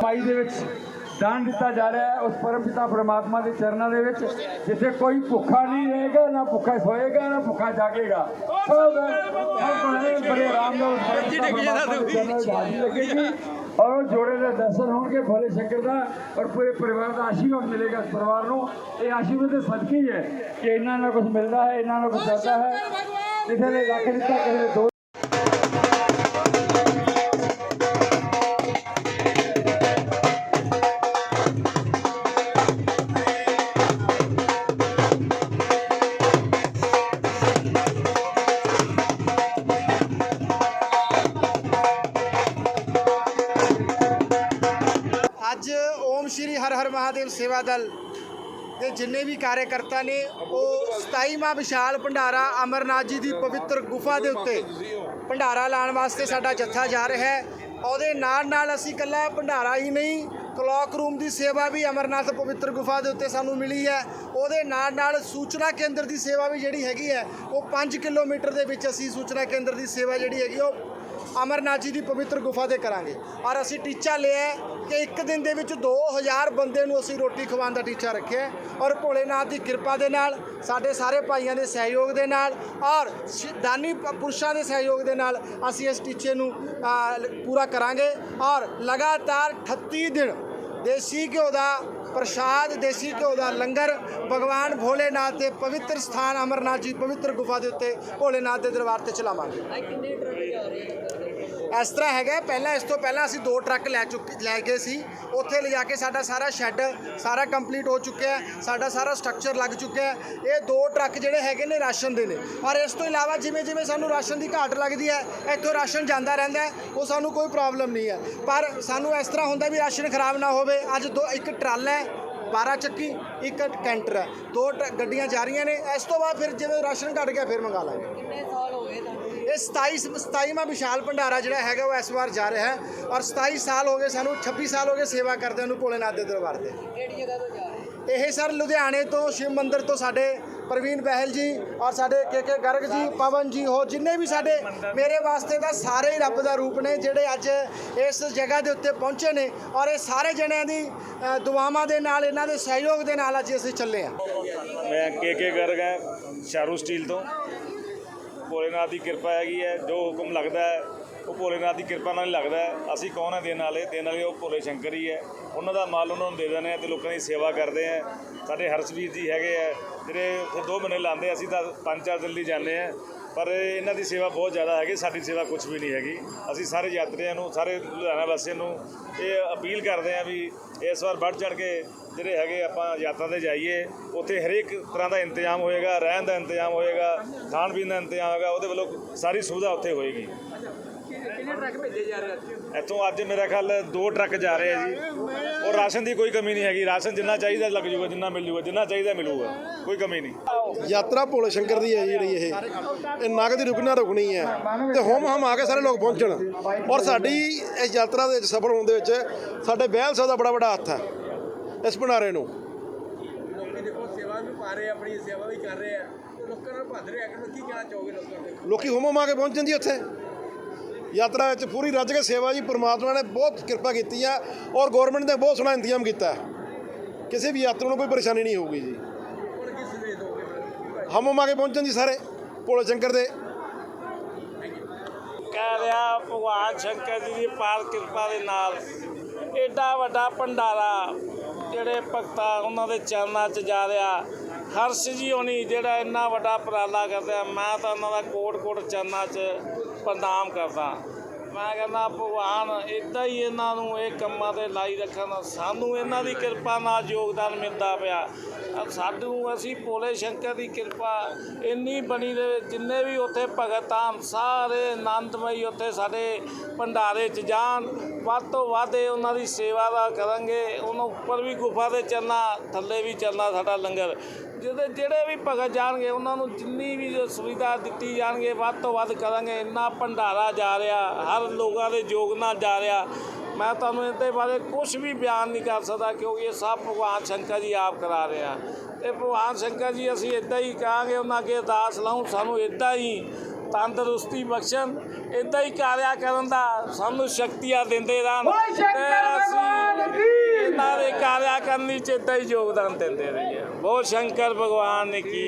ਪਾਈ ਦੇ ਵਿੱਚ ਦਾਨ ਦਿੱਤਾ ਜਾ ਰਿਹਾ ਹੈ ਉਸ ਪਰਮ ਪਿਤਾ ਪ੍ਰਮਾਤਮਾ ਦੇ ਚਰਨਾਂ ਦੇ ਵਿੱਚ ਜਿੱਥੇ ਕੋਈ ਭੁੱਖਾ ਨਹੀਂ ਰਹੇਗਾ ਨਾ ਭੁੱਖਾ ਸੋਏਗਾ ਨਾ ਭੁੱਖਾ ਜਾਗੇਗਾ। ਸਭ ਬੜੇ ਬੜੇ ਆਰਾਮ ਨਾਲ ਦੇ ਔਰ ਉਹ ਜੋੜੇ ਦੇ ਦਰਸ਼ਨ ਹੋਣਗੇ ਭੋਲੇ ਸ਼ੰਕਰ ਦਾ ਔਰ ਪੂਰੇ ਪਰਿਵਾਰ ਦਾ ਆਸ਼ੀਰਵਾਦ ਮਿਲੇਗਾ ਇਸ ਪਰਿਵਾਰ ਨੂੰ। ਇਹ ਆਸ਼ੀਰਵਾਦ ਦੇ ਸਦਕੇ ਹੀ ਹੈ ਕਿ ਇਹਨਾਂ ਨਾਲ ਕੁਝ ਮਿਲਦਾ ਹੈ ਇਹਨਾਂ ਨਾਲ ਕੁਝ ਜਾਂਦਾ ਹੈ। ਕਿਸੇ ਨੇ ਲੱਖ ਦਿੱਤਾ ਕਿਸੇ ਨੇ ਮਹਾਦੇਵ ਸੇਵਾ ਦਲ ਦੇ ਜਿੰਨੇ ਵੀ ਕਾਰਜਕਰਤਾ ਨੇ, ਉਹ 27ਵਾਂ ਵਿਸ਼ਾਲ ਭੰਡਾਰਾ ਅਮਰਨਾਥ ਜੀ ਦੀ ਪਵਿੱਤਰ ਗੁਫਾ ਦੇ ਉੱਤੇ ਭੰਡਾਰਾ ਲਾਉਣ ਵਾਸਤੇ ਸਾਡਾ ਜੱਥਾ ਜਾ ਰਿਹਾ ਹੈ। ਉਹਦੇ ਨਾਲ ਨਾਲ ਅਸੀਂ ਇਕੱਲਾ ਭੰਡਾਰਾ ਹੀ ਨਹੀਂ ਕਲੌਕ ਰੂਮ ਦੀ ਸੇਵਾ ਵੀ ਅਮਰਨਾਥ ਪਵਿੱਤਰ ਗੁਫਾ ਦੇ ਉੱਤੇ ਸਾਨੂੰ ਮਿਲੀ ਹੈ। ਉਹਦੇ ਨਾਲ ਨਾਲ ਸੂਚਨਾ ਕੇਂਦਰ ਦੀ ਸੇਵਾ ਵੀ ਜਿਹੜੀ ਹੈਗੀ ਹੈ, ਉਹ 5 ਕਿਲੋਮੀਟਰ ਦੇ ਵਿੱਚ ਅਸੀਂ ਸੂਚਨਾ ਕੇਂਦਰ ਦੀ ਸੇਵਾ ਜਿਹੜੀ ਹੈਗੀ, ਉਹ ਅਮਰਨਾਥ ਜੀ ਦੀ ਪਵਿੱਤਰ ਗੁਫਾ 'ਤੇ ਕਰਾਂਗੇ। ਔਰ ਅਸੀਂ ਟੀਚਾ ਲਿਆ ਹੈ ਕਿ ਇੱਕ ਦਿਨ ਦੇ ਵਿੱਚ 2000 ਬੰਦੇ ਨੂੰ ਅਸੀਂ ਰੋਟੀ ਖਵਾਉਣ ਦਾ ਟੀਚਾ ਰੱਖਿਆ ਔਰ ਭੋਲੇਨਾਥ ਦੀ ਕਿਰਪਾ ਦੇ ਨਾਲ, ਸਾਡੇ ਸਾਰੇ ਭਾਈਆਂ ਦੇ ਸਹਿਯੋਗ ਦੇ ਨਾਲ, ਔਰ ਦਾਨੀ ਪੁਰਸ਼ਾਂ ਦੇ ਸਹਿਯੋਗ ਦੇ ਨਾਲ ਅਸੀਂ ਇਸ ਟੀਚੇ ਨੂੰ ਪੂਰਾ ਕਰਾਂਗੇ। ਔਰ ਲਗਾਤਾਰ 38 ਦਿਨ ਦੇਸੀ ਘਿਓ ਦਾ ਪ੍ਰਸ਼ਾਦ, ਦੇਸੀ ਘਿਓ ਦਾ ਲੰਗਰ ਭਗਵਾਨ ਭੋਲੇਨਾਥ ਦੇ ਪਵਿੱਤਰ ਸਥਾਨ ਅਮਰਨਾਥ ਜੀ ਪਵਿੱਤਰ ਗੁਫਾ ਦੇ ਉੱਤੇ ਭੋਲੇਨਾਥ ਦੇ ਦਰਬਾਰ ਤੇ ਚਲਾਵਾਂਗੇ। ਇਸ ਤਰ੍ਹਾਂ ਹੈਗਾ, ਪਹਿਲਾਂ ਇਸ ਤੋਂ ਪਹਿਲਾਂ ਅਸੀਂ ਦੋ ਟਰੱਕ ਲੈ ਚੁੱਕੇ, ਲੈ ਗਏ ਸੀ। ਉੱਥੇ ਲਿਜਾ ਕੇ ਸਾਡਾ ਸਾਰਾ ਸ਼ੈੱਡ, ਸਾਰਾ ਕੰਪਲੀਟ ਹੋ ਚੁੱਕਿਆ ਹੈ, ਸਾਡਾ ਸਾਰਾ ਸਟਰਕਚਰ ਲੱਗ ਚੁੱਕਿਆ ਹੈ। ਇਹ ਦੋ ਟਰੱਕ ਜਿਹੜੇ ਹੈਗੇ ਨੇ ਰਾਸ਼ਨ ਦੇ ਨੇ। ਔਰ ਇਸ ਤੋਂ ਇਲਾਵਾ ਜਿਵੇਂ ਜਿਵੇਂ ਸਾਨੂੰ ਰਾਸ਼ਨ ਦੀ ਘਾਟ ਲੱਗਦੀ ਹੈ, ਇੱਥੋਂ ਰਾਸ਼ਨ ਜਾਂਦਾ ਰਹਿੰਦਾ ਉਹ ਸਾਨੂੰ ਕੋਈ ਪ੍ਰੋਬਲਮ ਨਹੀਂ ਹੈ। ਪਰ ਸਾਨੂੰ ਇਸ ਤਰ੍ਹਾਂ ਹੁੰਦਾ ਵੀ ਰਾਸ਼ਨ ਖਰਾਬ ਨਾ ਹੋਵੇ। ਅੱਜ ਦੋ, ਇੱਕ ਟਰਾਲਾ ਹੈ 12 ਚੱਕੀ ਇੱਕ ਕੈਂਟਰ ਹੈ। ਦੋ ਟ- ਗੱਡੀਆਂ ਜਾ ਰਹੀਆਂ ਨੇ। ਇਸ ਤੋਂ ਬਾਅਦ ਫਿਰ ਜਿਵੇਂ ਰਾਸ਼ਨ ਘਟ ਗਿਆ ਫਿਰ ਮੰਗਾ ਲਾਂਗੇ। ਇਹ 27 27ਵਾਂ ਵਿਸ਼ਾਲ ਭੰਡਾਰਾ ਜਿਹੜਾ ਹੈਗਾ ਉਹ ਇਸ ਵਾਰ ਜਾ ਰਿਹਾ ਹੈ। ਔਰ 27 ਸਾਲ ਹੋ ਗਏ ਸਾਨੂੰ 26 ਸਾਲ ਹੋ ਗਏ ਸੇਵਾ ਕਰਦਿਆਂ ਨੂੰ ਭੋਲੇਨਾਥ ਦੇ ਦਰਬਾਰ ਤੇ। ਕਿਹੜੀ ਜਗ੍ਹਾ ਤੋਂ ਜਾ ਰਹੇ ਇਹ ਸਰ ਲੁਧਿਆਣੇ ਤੋਂ ਸ਼ਿਵ ਮੰਦਿਰ ਤੋਂ ਸਾਡੇ ਪ੍ਰਵੀਨ ਬਹਿਲ ਜੀ ਔਰ ਸਾਡੇ ਕੇ ਕੇ ਗਰਗ ਜੀ, ਪਵਨ ਜੀ, ਹੋਰ ਜਿੰਨੇ ਵੀ ਸਾਡੇ ਮੇਰੇ ਵਾਸਤੇ ਤਾਂ ਸਾਰੇ ਹੀ ਰੱਬ ਦਾ ਰੂਪ ਨੇ ਜਿਹੜੇ ਅੱਜ ਇਸ ਜਗ੍ਹਾ ਦੇ ਉੱਤੇ ਪਹੁੰਚੇ ਨੇ ਔਰ ਇਹ ਸਾਰੇ ਜਣਿਆਂ ਦੀ ਦੁਆਵਾਂ ਦੇ ਨਾਲ, ਇਹਨਾਂ ਦੇ ਸਹਿਯੋਗ ਦੇ ਨਾਲ ਅੱਜ ਅਸੀਂ ਚੱਲੇ ਹਾਂ। ਮੈਂ ਕੇ ਕੇ ਗਰਗ ਹੈ ਸ਼ਾਰੂ ਸਟੀਲ ਤੋਂ। ਭੋਲੇਨਾਥ ਦੀ ਕਿਰਪਾ ਹੈਗੀ ਹੈ, ਜੋ ਹੁਕਮ ਲੱਗਦਾ ਹੈ ਉਹ ਭੋਲੇਨਾਥ ਦੀ ਕਿਰਪਾ ਨਾਲ ਹੀ ਲੱਗਦਾ ਹੈ। ਅਸੀਂ ਕੌਣ ਹੈ ਦੇਣ ਵਾਲੇ? ਦੇਣ ਵਾਲੇ ਉਹ ਭੋਲੇ ਸ਼ੰਕਰ ਹੀ ਹੈ। ਉਹਨਾਂ ਦਾ ਮਾਲ ਉਹਨਾਂ ਨੂੰ ਦੇ ਦਿੰਦੇ ਆ ਤੇ ਲੋਕਾਂ ਦੀ ਸੇਵਾ ਕਰਦੇ ਆ ਸਾਡੇ ਹਰਸ਼ਵੀਰ ਜੀ ਹੈਗੇ ਆ, ਜਿਹੜੇ ਉੱਥੇ ਦੋ ਮਹੀਨੇ ਲਾਉਂਦੇ ਅਸੀਂ ਤਾਂ ਪੰਜ ਚਾਰ ਦਿਨ ਲਈ ਜਾਂਦੇ ਆ ਪਰ ਇਹਨਾਂ ਦੀ ਸੇਵਾ ਬਹੁਤ ਜ਼ਿਆਦਾ ਹੈਗੀ, ਸਾਡੀ ਸੇਵਾ ਕੁਝ ਵੀ ਨਹੀਂ ਹੈਗੀ। ਅਸੀਂ ਸਾਰੇ ਯਾਤਰੀਆਂ ਨੂੰ, ਸਾਰੇ ਲੁਧਿਆਣਾ ਵਾਸੀਆਂ ਨੂੰ ਇਹ ਅਪੀਲ ਕਰਦੇ ਆ ਵੀ ਇਸ ਵਾਰ ਵੱਧ ਚੜ ਕੇ ਜਿਹੜੇ ਹੈਗੇ ਆਪਾਂ ਯਾਤਰਾ ਤੇ ਜਾਈਏ, ਉੱਥੇ ਹਰੇਕ ਤਰ੍ਹਾਂ ਦਾ ਇੰਤਜ਼ਾਮ ਹੋਏਗਾ, ਰਹਿਣ ਦਾ ਇੰਤਜ਼ਾਮ ਹੋਏਗਾ ਖਾਣ ਪੀਣ ਦਾ ਇੰਤਜ਼ਾਮ ਹੋਏਗਾ, ਉਹਦੇ ਵੱਲੋਂ ਸਾਰੀ ਸੁਵਿਧਾ ਉੱਥੇ ਹੋਏਗੀ। ਕਿੰਨੇ ਟਰੱਕ ਭੇਜੇ ਜਾ ਰਹੇ ਅੱਜ ਇੱਥੋਂ ਅੱਜ ਮੇਰਾ ਖਿਆਲ ਦੋ ਟਰੱਕ ਜਾ ਰਹੇ ਆ ਜੀ। ਔਰ ਰਾਸ਼ਨ ਦੀ ਕੋਈ ਕਮੀ ਨਹੀਂ ਹੈਗੀ। ਰਾਸ਼ਨ ਜਿੰਨਾ ਚਾਹੀਦਾ ਲੱਗ ਜੂਗਾ ਜਿੰਨਾ ਮਿਲ ਜੂਗਾ ਜਿੰਨਾ ਚਾਹੀਦਾ ਮਿਲੂਗਾ। ਕੋਈ ਕਮੀ ਨਹੀਂ। ਯਾਤਰਾ ਭੋਲੇ ਸ਼ੰਕਰ ਦੀ ਹੈ ਜਿਹੜੀ ਇਹ। ਇਹ ਨਾ ਕਦੀ ਰੁਕਣਾ ਰੁਕਣੀ ਹੈ। ਤੇ ਹੋਮ ਹਮ ਆ ਕੇ ਸਾਰੇ ਲੋਕ ਪਹੁੰਚਣ। ਔਰ ਸਾਡੀ ਇਸ ਯਾਤਰਾ ਦੇ ਵਿੱਚ ਸਫਲ ਹੋਣ ਦੇ ਵਿੱਚ ਸਾਡੇ ਬਹਿਲ ਸਾਹਿਬ ਦਾ ਬੜਾ ਵੱਡਾ ਹੱਥ ਹੈ। ਇਸ ਭੰਡਾਰੇ ਨੂੰ। ਲੋਕੀ ਦੇਖੋ ਸੇਵਾ ਵੀ ਪਾ ਰਹੇ ਆ, ਆਪਣੀ ਸੇਵਾ ਵੀ ਕਰ ਰਹੇ ਆ। ਲੋਕਾਂ ਨਾਲ ਭੱਜ ਰਹੇ ਆ। ਕਿ ਕੀ ਕਹਿਣਾ ਚਾਹੋਗੇ ਲੋਕਾਂ ਨੂੰ ਲੋਕੀ ਹੋਮ ਹਮ ਆ ਕੇ ਪਹੁੰਚਣ ਜੀ ਉੱਥੇ। ਯਾਤਰਾ ਵਿੱਚ ਪੂਰੀ ਰੱਜ ਕੇ ਸੇਵਾ ਜੀ, ਪ੍ਰਮਾਤਮਾ ਨੇ ਬਹੁਤ ਕਿਰਪਾ ਕੀਤੀ ਹੈ ਔਰ ਗਵਰਨਮੈਂਟ ਨੇ ਬਹੁਤ ਸੋਹਣਾ ਇੰਤਜ਼ਾਮ ਕੀਤਾ ਹੈ। ਕਿਸੇ ਵੀ ਯਾਤਰੀ ਨੂੰ ਕੋਈ ਪਰੇਸ਼ਾਨੀ ਨਹੀਂ ਹੋਊਗੀ ਜੀ। ਹੁਣ ਹਮ ਹਮ ਆ ਕੇ ਪਹੁੰਚਣ ਜੀ ਸਾਰੇ, ਭੋਲੇ ਸ਼ੰਕਰ ਦੇ। ਕਹਿ ਰਿਹਾ ਭਗਵਾਨ ਸ਼ੰਕਰ ਜੀ ਦੀ ਪਾਲ ਕਿਰਪਾ ਦੇ ਨਾਲ ਐਡਾ ਵੱਡਾ ਭੰਡਾਰਾ ਜਿਹੜੇ ਭਗਤਾ ਉਹਨਾਂ ਦੇ ਚਰਨਾਂ 'ਚ ਜਾ ਰਿਹਾ। ਹਰਸ਼ ਜੀ ਹੋਣੀ ਜਿਹੜਾ ਇੰਨਾ ਵੱਡਾ ਉਪਰਾਲਾ ਕਰਦੇ ਆ, ਮੈਂ ਤਾਂ ਉਹਨਾਂ ਦਾ ਕੋਟ ਕੋਟ ਚਰਨਾਂ 'ਚ ਪ੍ਰਣਾਮ ਕਰਦਾ। ਮੈਂ ਕਹਿੰਦਾ, ਭਗਵਾਨ ਇਦਾਂ ਹੀ ਇਹਨਾਂ ਨੂੰ ਇਹ ਕੰਮਾਂ ਤੇ ਲਾਈ ਰੱਖਣ, ਸਾਨੂੰ ਇਹਨਾਂ ਦੀ ਕਿਰਪਾ ਨਾਲ ਯੋਗਦਾਨ ਮਿਲਦਾ ਪਿਆ। ਅਹ ਸਾਨੂੰ ਅਸੀਂ ਭੋਲੇ ਸ਼ੰਕਰ ਦੀ ਕਿਰਪਾ ਇੰਨੀ ਬਣੀ ਰਹੇ ਜਿੰਨੇ ਵੀ ਉੱਥੇ ਭਗਤ ਹਨ ਸਾਰੇ ਆਨੰਦਮਈ ਉੱਥੇ ਸਾਡੇ ਭੰਡਾਰੇ 'ਚ ਜਾਣ ਵੱਧ ਤੋਂ ਵੱਧ ਇਹ ਉਹਨਾਂ ਦੀ ਸੇਵਾ ਦਾ ਕਰਾਂਗੇ, ਉਹਨਾਂ ਉੱਪਰ ਵੀ ਗੁਫਾ 'ਤੇ ਚੱਲਣਾ ਥੱਲੇ ਵੀ ਚੱਲਣਾ ਸਾਡਾ ਲੰਗਰ। ਜਿਹਦੇ ਜਿਹੜੇ ਵੀ ਭਗਤ ਜਾਣਗੇ, ਉਹਨਾਂ ਨੂੰ ਜਿੰਨੀ ਵੀ ਸੁਵਿਧਾ ਦਿੱਤੀ ਜਾਣਗੇ, ਵੱਧ ਤੋਂ ਵੱਧ ਕਰਾਂਗੇ। ਇੰਨਾ ਭੰਡਾਰਾ ਜਾ ਰਿਹਾ, ਹਰ ਲੋਕਾਂ ਦੇ ਯੋਗ ਨਾਲ ਜਾ ਰਿਹਾ। ਮੈਂ ਤੁਹਾਨੂੰ ਇਹਦੇ ਬਾਰੇ ਕੁਝ ਵੀ ਬਿਆਨ ਨਹੀਂ ਕਰ ਸਕਦਾ, ਕਿਉਂਕਿ ਇਹ ਸਭ ਭਗਵਾਨ ਸ਼ੰਕਰ ਜੀ ਆਪ ਕਰਾ ਰਹੇ ਆ। ਤੇ ਭਗਵਾਨ ਸ਼ੰਕਰ ਜੀ, ਅਸੀਂ ਇਦਾਂ ਹੀ ਕਹਾਂਗੇ, ਉਹਨਾਂ ਅੱਗੇ ਅਰਦਾਸ ਲਾਉਂ ਸਾਨੂੰ ਇਦਾਂ ਹੀ ਤੰਦਰੁਸਤੀ ਬਖਸ਼ਣ ਇਦਾਂ ਹੀ ਕਾਰਿਆ ਕਰਨ ਦਾ ਸਾਨੂੰ ਸ਼ਕਤੀਆਂ ਦਿੰਦੇ ਰਹਿਣ। ਤੇ ਅਸੀਂ ਇਹਨਾਂ ਦੇ ਕਾਰਿਆ ਕਰਨ ਵਿੱਚ ਇਦਾਂ ਹੀ ਯੋਗਦਾਨ ਦਿੰਦੇ ਰਹੀਏ। ਬਹੁਤ ਸ਼ੰਕਰ ਭਗਵਾਨ ਨੇ ਕੀ